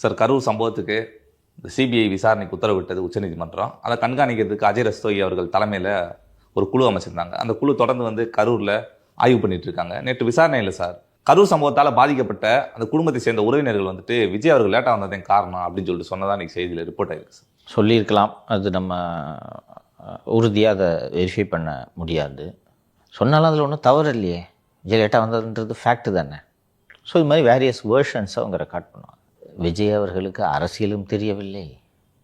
Sir Karur சம்பவத்துக்கு இந்த CBI விசாரணைக்கு உத்தரவிட்டது உச்சநீதிமன்றம். அதை கண்காணிக்கிறதுக்கு அஜய் ரஸ்தோய் அவர்கள் தலைமையில் ஒரு குழு அமைச்சிருந்தாங்க. அந்த குழு தொடர்ந்து வந்து கரூரில் ஆய்வு பண்ணிட்டு இருக்காங்க நேற்று விசாரணை இல்லை சார். கரூர் சம்பவத்தால் பாதிக்கப்பட்ட அந்த குடும்பத்தை சேர்ந்த உறவினர்கள் வந்துட்டு விஜய் அவர்கள் லேட்டாக வந்ததேன் காரணம் அப்படின்னு சொல்லிட்டு சொன்னதா இன்றைக்கி செய்தியில் ரிப்போர்ட் ஆயிருக்கு சார். சொல்லியிருக்கலாம். அது நம்ம உறுதியாக அதை வெரிஃபை பண்ண முடியாது. சொன்னாலும் அதில் ஒன்றும் தவறு இல்லையே. விஜய் லேட்டாக வந்ததுன்றது ஃபேக்ட் தானே. ஸோ இது மாதிரி வேரியஸ் வேர்ஷன்ஸை அவங்க ரெக்கார்ட் பண்ணுவாங்க. விஜய் அவர்களுக்கு அரசியலும் தெரியவில்லை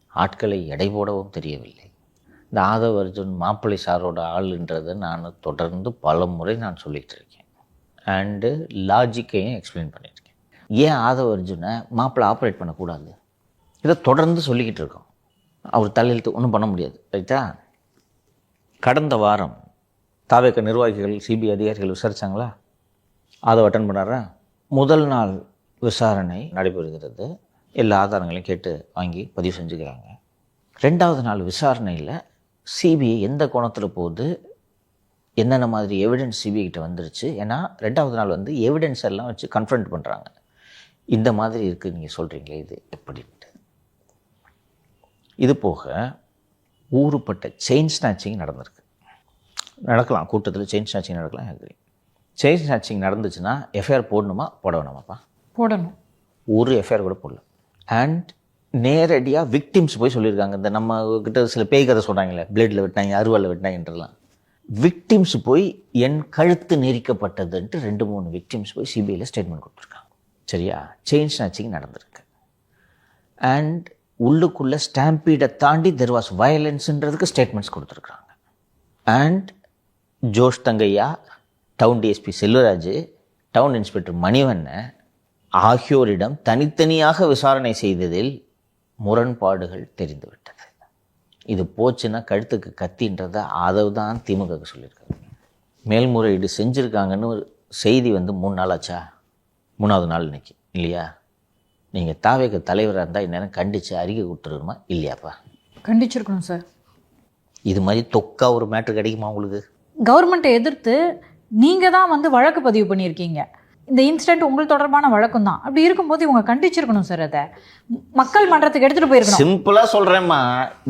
ஆட்களை எடை போடவும் தெரியவில்லை. இந்த ஆதவ அர்ஜுன் மாப்பிள்ளை சாரோட ஆளுன்றதை நான் தொடர்ந்து பல முறை நான் சொல்லிகிட்டு இருக்கேன். அண்டு லாஜிக்கையும் எக்ஸ்பிளைன் பண்ணியிருக்கேன். ஏன் ஆதவ அர்ஜுனை மாப்பிள்ளை ஆப்ரேட் பண்ணக்கூடாது? இதை தொடர்ந்து சொல்லிக்கிட்டு இருக்கோம். அவர் தலையெழுத்து ஒன்றும் பண்ண முடியாது ரைட்டா கடந்த வாரம் தாவேக்க நிர்வாகிகள் சிபிஐ அதிகாரிகள் விசாரித்தாங்களா அதை அட்டன் பண்ணாரா? முதல் நாள் விசாரணை நடைபெறுகிறது. எல்லா ஆதாரங்களையும் கேட்டு வாங்கி பதிவு செஞ்சுக்கிறாங்க. ரெண்டாவது நாள் விசாரணையில் சிபிஐ எந்த கோணத்தில் போகுது? என்னென்ன மாதிரி எவிடன்ஸ் சிபிஐ கிட்ட வந்துருச்சு? ஏன்னா ரெண்டாவது நாள் வந்து எவிடன்ஸ் எல்லாம் வச்சு கன்ஃபரண்ட் பண்ணுறாங்க இந்த மாதிரி இருக்குது நீங்கள் சொல்கிறீங்களே இது எப்படின்ட்டு. இது போக ஊறுப்பட்ட செயின் ஸ்நாச்சிங் நடந்திருக்கு. நடக்கலாம் கூட்டத்தில் செயின் ஸ்நாச்சிங் நடக்கலாம் எனக்கு செயின் ஸ்நாச்சிங் நடந்துச்சுன்னா எஃப்ஐஆர் போடணுமா? போட வேணாமாப்பா போடணும். ஒரு எஃப்ஐஆர் கூட போடல. அண்ட் நேரடியாக விக்டிம்ஸ் போய் சொல்லியிருக்காங்க. இந்த நம்ம கிட்ட சில பேய் கதை சொல்கிறாங்களே பிளேடில் வெட்டினாங்க அருவாளில் வெட்டினாங்கன்றலாம் விக்டிம்ஸ் போய் என் கழுத்து நெரிக்கப்பட்டதுன்ட்டு ரெண்டு மூணு விக்டிம்ஸ் போய் சிபிஐயில் ஸ்டேட்மெண்ட் கொடுத்துருக்காங்க. சரியா? செயின் ஸ்நாச்சிங் நடந்திருக்கு. அண்ட் உள்ளுக்குள்ளே ஸ்டாம்பீடை தாண்டி தெர் வாஸ் வயலன்ஸுன்றதுக்கு ஸ்டேட்மெண்ட்ஸ் கொடுத்துருக்குறாங்க. And Josh Thangaiah town DSP Selvaraj town inspector Manivannan ஆகியோரிடம் தனித்தனியாக விசாரணை செய்ததில் முரண்பாடுகள் தெரிந்துவிட்டது. இது போச்சுன்னா கழுத்துக்கு கத்தின்றதை ஆதவ் தான் திமுகவுக்கு சொல்லியிருக்காரு. மேல்முறையீடு செஞ்சுருக்காங்கன்னு ஒரு செய்தி வந்து மூணு நாள் ஆச்சா? மூணாவது நாள் இன்னைக்கு இல்லையா? நீங்கள் தாவேக தலைவராக இருந்தால் இந்நேரம் கண்டித்து அறிக்கை கொடுத்துருக்கணுமா இல்லையாப்பா? கண்டிச்சிருக்கணும் சார். இது மாதிரி தொக்கா ஒரு மேட்ரு கிடைக்குமா உங்களுக்கு? கவர்மெண்ட்டை எதிர்த்து நீங்கள் தான் வந்து வழக்கு பதிவு பண்ணியிருக்கீங்க. இந்த இன்சிடென்ட் உங்களுக்கு தொடர்பான வழக்கம் தான் அப்படி இருக்கும்போது இவங்க கண்டிச்சிருக்கணும் சார் அதை. மக்கள் மன்றத்துக்கு எடுத்துகிட்டு போயிருக்கணும். சிம்பிளாக சொல்கிறேம்மா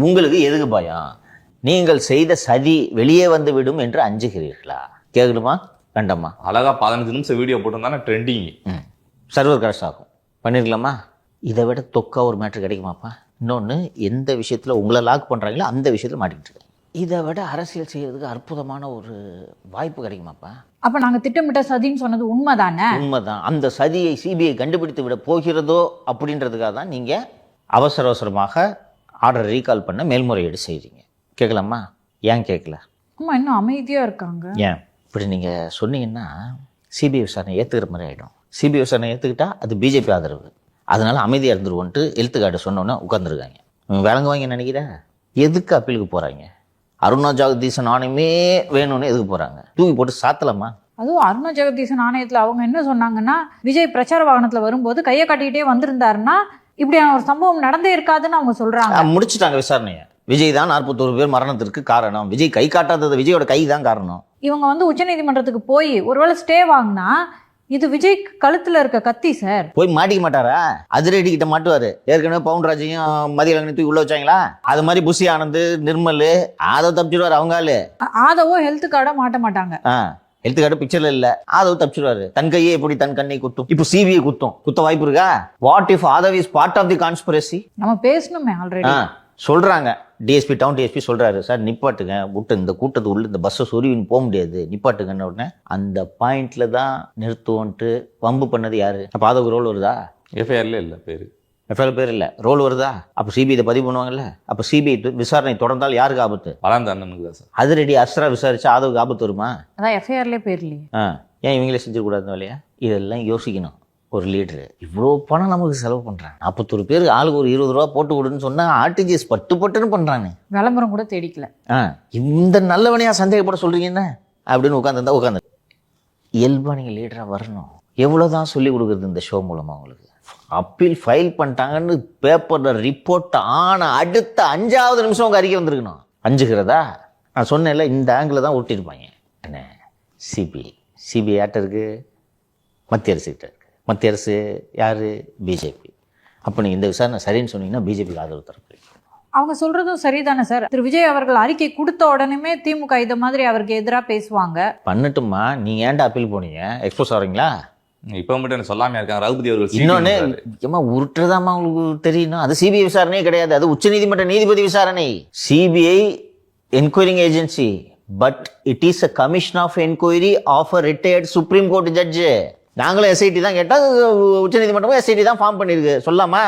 உங்களுக்கு எதுக்கு பயம்? நீங்கள் செய்த சதி வெளியே வந்து விடும் என்று அஞ்சுகிறீர்களா? கேட்கணுமா வேண்டாமா அழகா பதினஞ்சு நிமிஷம் வீடியோ போட்டிருந்தானே ட்ரெண்டிங் சர்வர் கிராஷ் ஆகும். பண்ணிருக்கலாமா? இதை விட தொக்கா ஒரு மேட்ரு கிடைக்குமாப்பா? இன்னொன்று எந்த விஷயத்தில் உங்களை லாக் பண்ணுறாங்களோ அந்த விஷயத்தில் மாட்டிக்கிட்டு இருக்காங்க. இதை விட அரசியல் செய்யறதுக்கு அற்புதமான ஒரு வாய்ப்பு கிடைக்குமாப்பா? அப்போ நாங்கள் திட்டமிட்ட சதின்னு சொன்னது உண்மைதானே? உண்மைதான். அந்த சதியை சிபிஐ கண்டுபிடித்து விட போகிறதோ அப்படின்றதுக்காக தான் நீங்கள் அவசர அவசரமாக ஆர்டர் ரீகால் பண்ண மேல்முறையீடு செய்கிறீங்க கேட்கலாமா ஏன் கேட்கல அம்மா இன்னும் அமைதியாக இருக்காங்க. ஏன்? இப்படி நீங்கள் சொன்னீங்கன்னா சிபிஐ விசாரணை ஏற்றுக்கிற மாதிரி ஆகிடும் சிபிஐ விசாரணை ஏற்றுக்கிட்டா அது பிஜேபி ஆதரவு. அதனால அமைதியாக இருந்துருவோன்ட்டு எழுத்துக்காட்டு சொன்னோன்னே உட்காந்துருக்காங்க விளங்குவாங்க நினைக்கிறேன். எதுக்கு அப்பீலுக்கு போகிறாங்க அருணா ஜெகதீசன் ஆணையமே வேணும்னு எதுக்கு போகிறாங்க தூக்கி போட்டு சாத்தலாமா? அதுவும் அருணா ஜெகதீசன் ஆணையத்தில் அவங்க என்ன சொன்னாங்கன்னா விஜய் பிரச்சார வாகனத்தில் வரும்போது கையை காட்டிக்கிட்டே வந்திருந்தாருன்னா இப்படியான ஒரு சம்பவம் நடந்தே இருக்காதுன்னு அவங்க சொல்றாங்க. ஆ, முடிச்சிட்டாங்க விசாரணையை. விஜய் தான் நாற்பத்தோரு பேர் மரணத்திற்கு காரணம். விஜய் கை காட்டாதது விஜயோட கை தான் காரணம். இவங்க வந்து உச்சநீதிமன்றத்துக்கு போய் ஒருவேளை ஸ்டே வாங்கினா இது விஜய் கழுத்துல இருக்க கத்தி சார். போய் மாட்டிக்க மாட்டாரா? அதிரடி கிட்ட மாட்டுவாரு. ஏற்கனவே பவுன்ராஜையும் மதியலங்கனை தூக்கி உள்ள வச்சாங்களா? அது மாதிரி புஷி ஆனந்த் நிர்மல் அதை தப்பிச்சிடுவாரு அவங்க ஆளு. ஆதவோ ஹெல்த் கார்டை மாட்ட மாட்டாங்க. ஹெல்த் கார்டு பிக்சர்ல இல்ல. ஆதவ் தப்பிச்சிடுவாரு தன் கையே எப்படி தன் கண்ணை குத்தும்? இப்போ சிபிஐ குத்தும். குத்த வாய்ப்பு இருக்கா? What if Aadhav is part of the conspiracy நம்ம பேசணுமே ஆல்ரெடி ஆ சொல்றாங்க டிஎஸ்பி டவுன் டிஎஸ்பி சொல்றாரு சார் நிப்பாட்டுங்க. விட்டு இந்த கூட்டத்து உள்ள இந்த பஸ்ஸை சொருவின்னு போக முடியாது. நிப்பாட்டுங்கன்னு உடனே அந்த பாயிண்ட்ல தான் நிறுத்துவோன்ட்டு வம்பு பண்ணது யாரு? அப்ப ஆதவ் ரோல் வருதா? எஃப்ஐஆர்ல இல்லை பேரு. எஃப்ஐஆர் பேர் இல்லை. ரோல் வருதா? அப்போ சிபிஐ இதை பதிவு பண்ணுவாங்கல்ல? அப்போ சிபிஐ விசாரணை தொடர்ந்தால் யாருக்கு ஆபத்து? வளர்ந்த அண்ணனுக்கு தான் சார். அதிரடி அஸ்ரா விசாரிச்சா ஆதவுக்கு ஆபத்து வருமா? அதான் எஃப்ஐஆர்லேயே பேர் இல்லையே. ஆ. ஏன் இவங்களே செஞ்சிடக்கூடாது இந்த வேலையா? இதெல்லாம் யோசிக்கணும். ஒரு லீடரு இவ்வளோ பணம் நமக்கு செலவு பண்ணுறான் நாற்பத்தொரு பேருக்கு ஆளுக்கு ஒரு இருபது ரூபா போட்டு விடுன்னு சொன்னால் ஆர்டிஜிஎஸ் பட்டு பட்டுன்னு பண்ணுறானே விளம்பரம் கூட தேடிக்கல. ஆ இந்த நல்லவனையா சந்தேகப்பட சொல்கிறீங்கன்னா அப்படின்னு உட்காந்துருந்தா உட்காந்து இயல்பாக நீங்கள் லீடராக வரணும். எவ்வளோ தான் சொல்லி கொடுக்குறது இந்த ஷோ மூலமாக உங்களுக்கு? அப்பீல் ஃபைல் பண்ணிட்டாங்கன்னு பேப்பரில் ரிப்போர்ட் ஆன அடுத்த அஞ்சாவது நிமிஷம் உங்கள் அறிக்கை வந்திருக்கணும். அஞ்சுகிறதா? நான் சொன்னேன்ல இந்த ஆங்கிள் தான் ஒட்டியிருப்பாங்க என்ன? சிபிஐ சிபிஐ யார்கிட்ட இருக்குது மத்திய அரசு கிட்ட இருக்கு. மத்திய அரசு யார்? பிஜேபி. அப்போ நீங்கள் இந்த விசாரணை சரின்னு சொன்னீங்கன்னா பிஜேபிக்கு ஆதரவு தரப்பீங்க அவங்க சொல்றதும் சரிதானே சார்? திரு. விஜய் அவர்கள் அறிக்கை கொடுத்த உடனே திமுக இதை மாதிரி அவருக்கு எதிராக பேசுவாங்க. பண்ணட்டுமா நீங்கள் ஏன்டா அப்பீல் போனீங்க? எக்ஸ்போஸ் ஆகிறீங்களா இப்போ மட்டும் என்ன சொல்லாம இருக்காங்க? ரகுபதி அவர்கள் இன்னொன்று. ஏமா உருட்டுறதாம்மா உங்களுக்கு தெரியணும் அது சிபிஐ விசாரணையே கிடையாது. அது உச்சநீதிமன்ற நீதிபதி விசாரணை. CBI enquiring agency but it is a commission of enquiry of a retired supreme court judge நாங்களும் எஸ்ஐடி தான் கேட்டால் உச்சநீதிமன்றமும் எஸ்ஐடி தான் ஃபார்ம் பண்ணியிருக்கு. சொல்லாமா?